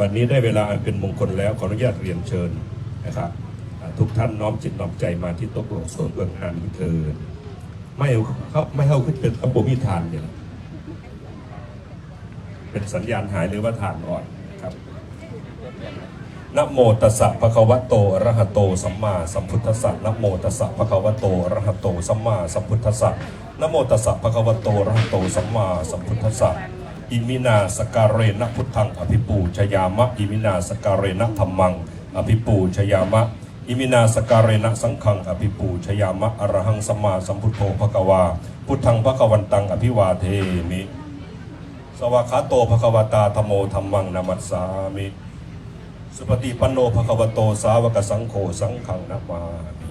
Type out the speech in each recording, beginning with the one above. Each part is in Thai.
วันนี้ได้เวลาเป็นมงคลแล้วขออนุญาตเรียนเชิญนะครับ ทุกท่านน้อมจิตน้อมใจมาที่โต๊ะบวงสวงเบื้องงานี้เถิดไม่เขาไม่เข้าขึ้นเป็นขบมีทานเนี่ยเป็นสัญญาณหายหรือว่าทานอ่อนครับนะโมตัสสะภะคะวะโตอะระหะโตสัมมาสัมพุทธัสสะนะโมตัสสะภะคะวะโตอะระหะโตสัมมาสัมพุทธัสสะนะโมตัสสะภะคะวะโตอะระหะโตสัมมาสัมพุทธัสสะ อิมินาสการเรนะพุทธังอภิปูชยามะอิมินาสการเรนะธัมมัง อภิปูชยามะ อิมินาสการเรนะสังฆังอภิปูชยามะอรหังสมมาสัมพุทโธภควา พุทธังภควันตังอภิวาเทมิ สวากขาโตภควตาธโมธัมมังนามัสสามิ สุปฏิปันโนภควโตสาวกสังโฆสังฆังนามามิ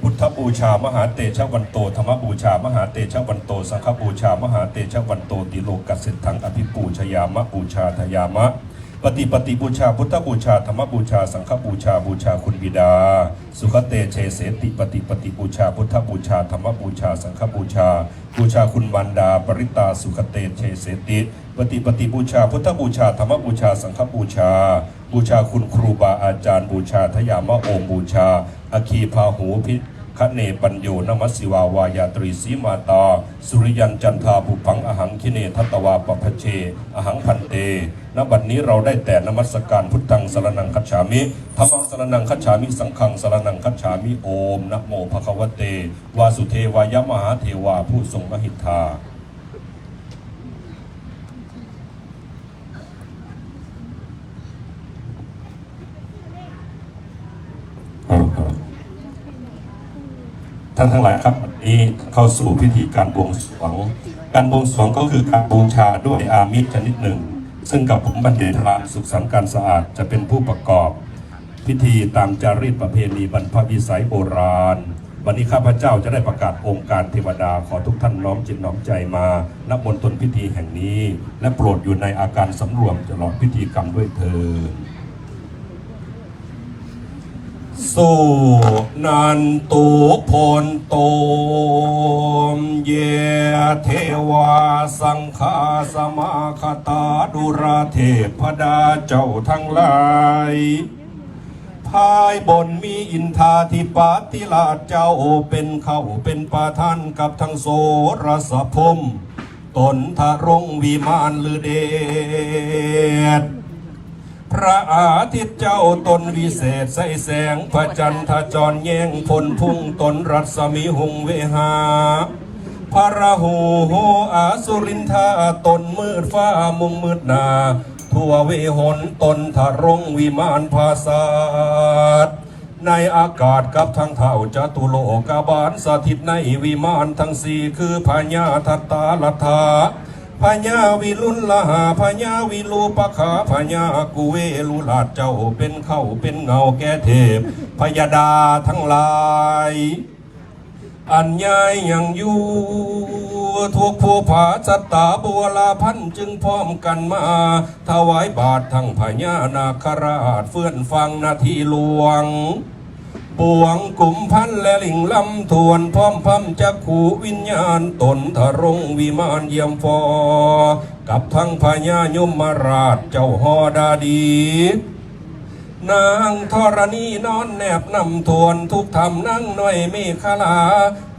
พุทธ บูชามหาเตชะวันโตธรรมบูชามหาเตชะวันโตสังฆบูชามหาเตชะวันโตติโลกัสสิทธังอภิปูชยามะบูชาทยามะ ปฏิปฏิบูชาพุทธบูชาธรรมบูชาสังฆบูชาบูชาคุณบิดา สุขเตเชเสติปฏิปฏิบูชาพุทธบูชาธรรมบูชาสังฆบูชา บูชาคุณวันดา ปริตาสุขเตเชเสติปฏิปฏิบูชาพุทธบูชาธรรมบูชาสังฆบูชา บูชาคุณครูบาอาจารย์บูชาทยามะโอมบูชา อคีพาหูพิ คะเนปัญโยนมัสสิวาวายาตรีสีมาตา สุริยันจันทาภูพังอหังคิเนทัตวาปภเช อหังพันเตณบัดนี้เราได้แต่นมัสการพุทธังสรนังคัจฉามิธรรมังสรนังคัจฉามิสังฆังสรนังคัจฉามิโอมนะโมภควเต วาสุเทวายมหาเทวาผู้ทรงมหิทธา ท่านทั้งหลายครับวันนี้เข้าสู่พิธีการบวงสรวง การบวงสรวงก็คือการบูชาด้วยอามิตรชนิดหนึ่ง ซึ่งกับผมบัณฑิตราสุขสังการสะอาดจะเป็นผู้ประกอบ พิธีตามจารีตประเพณีบรรพวิสัยโบราณ วันนี้ข้าพเจ้าจะได้ประกาศองค์การเทวดาขอทุกท่านน้อมจิตน้อมใจมานับบนตนพิธีแห่งนี้ และโปรดอยู่ในอาการสำรวมตลอดพิธีกรรมด้วยเถิด สู้นันตุพลโตมเยเทวาสังฆาสมาคตาดุราเทพดาเจ้าทั้งหลายภายบนมีอินทาธิปาติลาเจ้าเป็นเข้าเป็นประธานกับทั้งโสรสพมตนทะรงวิมานลือเดช พระอาทิตย์เจ้าตนวิเศษใสแสงพระจันทร์จรแย่งพลพุ่งตนรัศมีหงเวหาพระราหูโหอาสุรินทาตนมืดฟ้ามุงมืดนาทั่วเวหนตนทะรงวิมานภาษาในอากาศกับทางเท่าจตุโลกบาลสถิตในวิมานทั้งสี่คือพญาทัตตาลัทธา พญาวิรุณละหาพญาวิรูปขาพญากุเวลุลาดเจ้าเป็นเข้าเป็นเงาแก่เทพพยดาทั้งหลาย อันยายยังอยู่ทุกผู้ผาสัตตาบัวลาพันจึงพร้อมกันมา ถวายบาททั้งพญานาคราชเฟื่อนฟังนาทีหลวง ปวงกลุ่มพันและลิงลำทวนพร้อมพัมจักขูวิญญาณตนทรงวิมานเยี่ยมฟอ กับทั้งพญายมราชเจ้าฮอดาดี นางธรณีนอนแนบนำทวนทุกธรรมนั่งหน่อยเมฆลา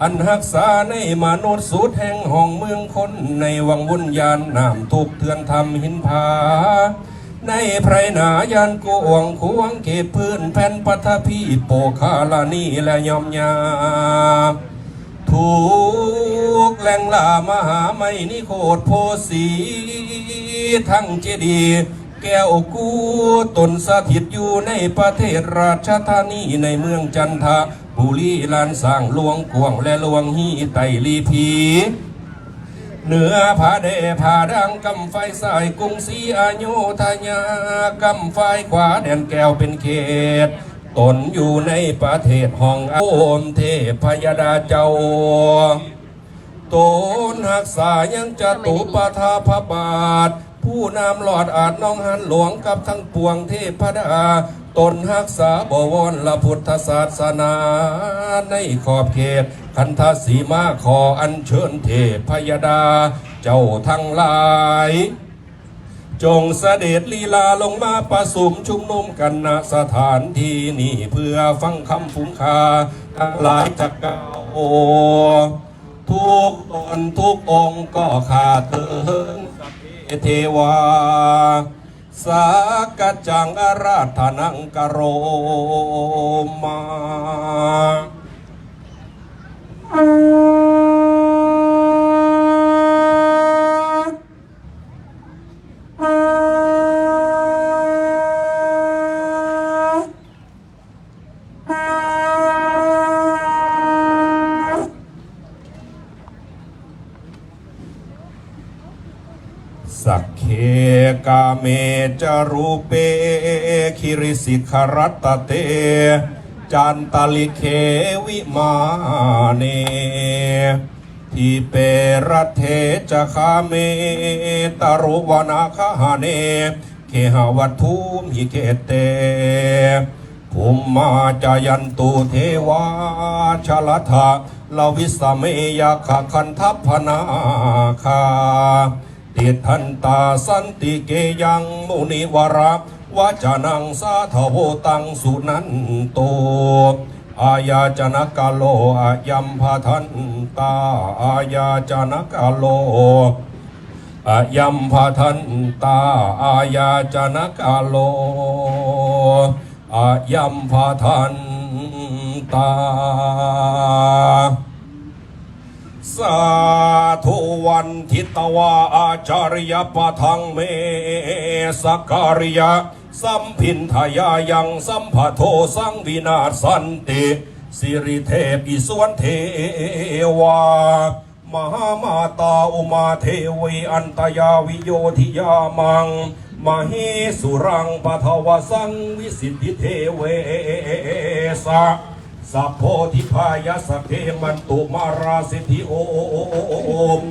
อันหักษาในมนุษย์สุดแห่งห้องเมืองคนในวังวุ่นยานน้ำทุกเทือนธรรมหินผา ในไพรนายานกวงควงเก็บพื้นแผ่นปัทภีโปคาลานีและยอมยาถูกแหล่งลามหาไม่นิโคตโพสีทั้งเจดีแก้วกูตนสถิตอยู่ในประเทศราชธานีในเมืองจันทบุรีลานสร้างหลวงกวงและหลวงฮีไตลีพี เหนือผาเดผาดังกำไฟสายกรุงศรีอายุทยากำไฟขวาแดนแก้วเป็นเขต ตนอยู่ในประเทศห้องโอมเทพยดาเจ้าตนหักษายังจะตุปทาพบาท ผู้นำหลอดอาจน้องหันหลวงกับทั้งปวงเทพดา ตนหักษาบวรละพุทธศาสนาในขอบเขตคันทสีมาขออัญเชิญเทพยดา เจ้าทั้งหลาย จงเสด็จลีลาลงมาประสุมชุมนุมกันณสถานที่นี้เพื่อฟังคำฟุ้งคาทั้งหลายจะกล่าวทุกตนทุกองก็ขาดเถินสเทวา สากจจังอาราธนังกโรมาสักเค กาเมจารูเปคิริสิขรัตเต จันตลิเควิมาเนทีเปรเทจะคาเมตารุวนาคาเน เคหวัตุมิเกเตภูมิมาจายันตุเทวาชลทะลวิสเมยขะคันทัพพนาคา ติทันตาสันติเกยังมุนิวระวาจานังสาทโวตังสุนันโตอาญาจนกาโลอายัมพาทันตาอาญาจนกาโลอายัมพาทันตาอาญาจนกาโลอายัมพาทันตา สาธุวันทิตวาอาจาริยปะทังเมสการิยะสัมพินทยายังสัมภโทสังวินาสันติสิริเทพอิสวนเทวามหามาตาอุมาเทวีอันตยาวิโยธิยามังมหิสุรังปทวสังวิสิทธิเทเวสะ สัพโพธิพายสพเพมันตุมาราสิทธิโอม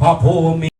พระภูมิ